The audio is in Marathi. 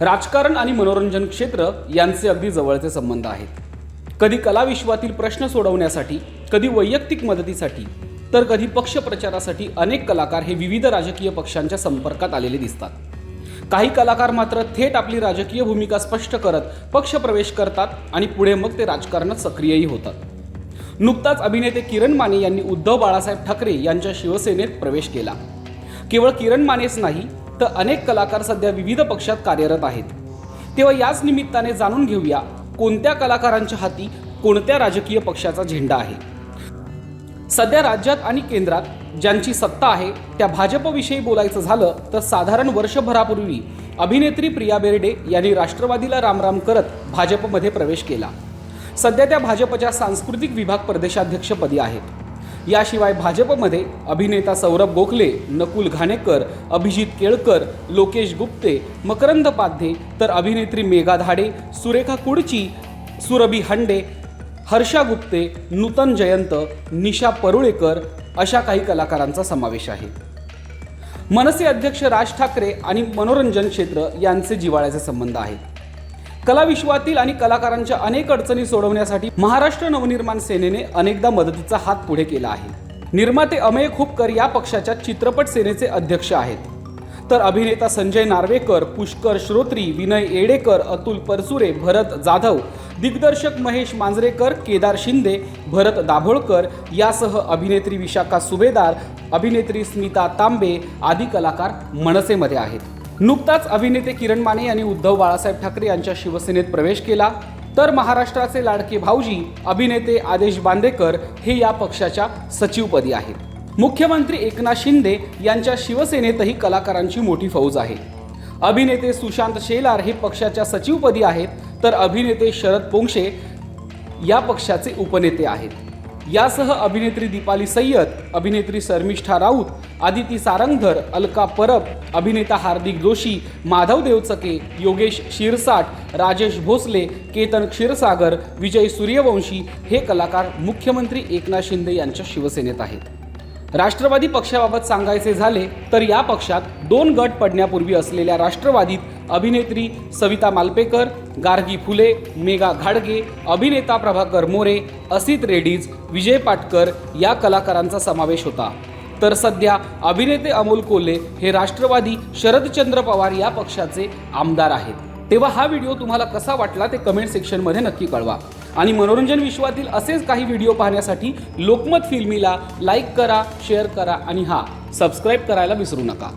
राजकारण आणि मनोरंजन क्षेत्र यांचे अगदी जवळचे संबंध आहेत. कधी कलाविश्वातील प्रश्न सोडवण्यासाठी कधी वैयक्तिक मदतीसाठी तर कधी पक्ष प्रचारासाठी अनेक कलाकार हे विविध राजकीय पक्षांच्या संपर्कात आलेले दिसतात. काही कलाकार मात्र थेट आपली राजकीय भूमिका स्पष्ट करत पक्षप्रवेश करतात आणि पुढे मग ते राजकारणात सक्रियही होतात. नुकताच अभिनेते किरण माने यांनी उद्धव बाळासाहेब ठाकरे यांच्या शिवसेनेत प्रवेश केला. केवळ किरण मानेच नाही तर अनेक कलाकार सध्या विविध पक्षात कार्यरत आहेत. तेव्हा याच निमित्ताने जाणून घेऊया कोणत्या कलाकारांच्या हाती कोणत्या राजकीय पक्षाचा झेंडा आहे. सध्या राज्यात आणि केंद्रात ज्यांची सत्ता आहे त्या भाजपविषयी बोलायचं झालं तर साधारण वर्षभरापूर्वी अभिनेत्री प्रिया बेर्डे यांनी राष्ट्रवादीला रामराम करत भाजपमध्ये प्रवेश केला. सध्या त्या भाजपच्या सांस्कृतिक विभाग प्रदेशाध्यक्षपदी आहेत. याशिवाय भाजपमध्ये अभिनेता सौरभ गोखले नकुल घाणेकर अभिजित केळकर लोकेश गुप्ते मकरंद पाध्ये तर अभिनेत्री मेघा धाडे सुरेखा कुडची सुरभी हंडे हर्षा गुप्ते नूतन जयंत निशा परुळेकर अशा काही कलाकारांचा समावेश आहे. मनसे अध्यक्ष राज ठाकरे आणि मनोरंजन क्षेत्र यांचे जिवाळ्याचे संबंध आहेत. कलाविश्वातील आणि कलाकारांच्या अनेक अडचणी सोडवण्यासाठी महाराष्ट्र नवनिर्माण सेनेने अनेकदा मदतीचा हात पुढे केला आहे. निर्माते अमेय खुपकर या पक्षाच्या चित्रपट सेनेचे अध्यक्ष आहेत. तर अभिनेता संजय नार्वेकर पुष्कर श्रोत्री विनय येडेकर अतुल परसुरे भरत जाधव दिग्दर्शक महेश मांजरेकर केदार शिंदे भरत दाभोळकर यासह अभिनेत्री विशाखा सुभेदार अभिनेत्री स्मिता तांबे आदी कलाकार मनसेमध्ये आहेत. नुकताच अभिनेते किरण माने यांनी उद्धव बाळासाहेब ठाकरे यांच्या शिवसेनेत प्रवेश केला. तर महाराष्ट्राचे लाडके भाऊजी अभिनेते आदेश बांदेकर हे या पक्षाच्या सचिवपदी आहेत. मुख्यमंत्री एकनाथ शिंदे यांच्या शिवसेनेतही कलाकारांची मोठी फौज आहे. अभिनेते सुशांत शेलार हे पक्षाच्या सचिवपदी आहेत. तर अभिनेते शरद पोंक्षे या पक्षाचे उपनेते आहेत. यासह अभिनेत्री दीपाली सय्यद अभिनेत्री शर्मिष्ठा राऊत आदिती सारंगधर अलका परब अभिनेता हार्दिक जोशी माधव देवचके योगेश शिरसाट राजेश भोसले केतन क्षीरसागर विजय सूर्यवंशी हे कलाकार मुख्यमंत्री एकनाथ शिंदे यांच्या शिवसेनेत आहेत. राष्ट्रवादी पक्षाबाबत सांगायचे झाले तर या पक्षात दोन गट पडण्यापूर्वी असलेल्या राष्ट्रवादीत अभिनेत्री सविता मालपेकर गार्गी फुले मेघा घाडगे अभिनेता प्रभाकर मोरे असित रेड्डीज विजय पाटकर या कलाकारांचा समावेश होता. तर सध्या अभिनेते अमोल कोल्हे हे राष्ट्रवादी शरदचंद्र पवार या पक्षाचे आमदार आहेत. तेव्हा हा व्हिडिओ तुम्हाला कसा वाटला ते कमेंट सेक्शनमध्ये नक्की कळवा. आणि मनोरंजन विश्वातील असेच काही व्हिडिओ पाहण्यासाठी लोकमत फिल्मीला लाईक करा शेअर करा आणि हा सबस्क्राईब करायला विसरू नका.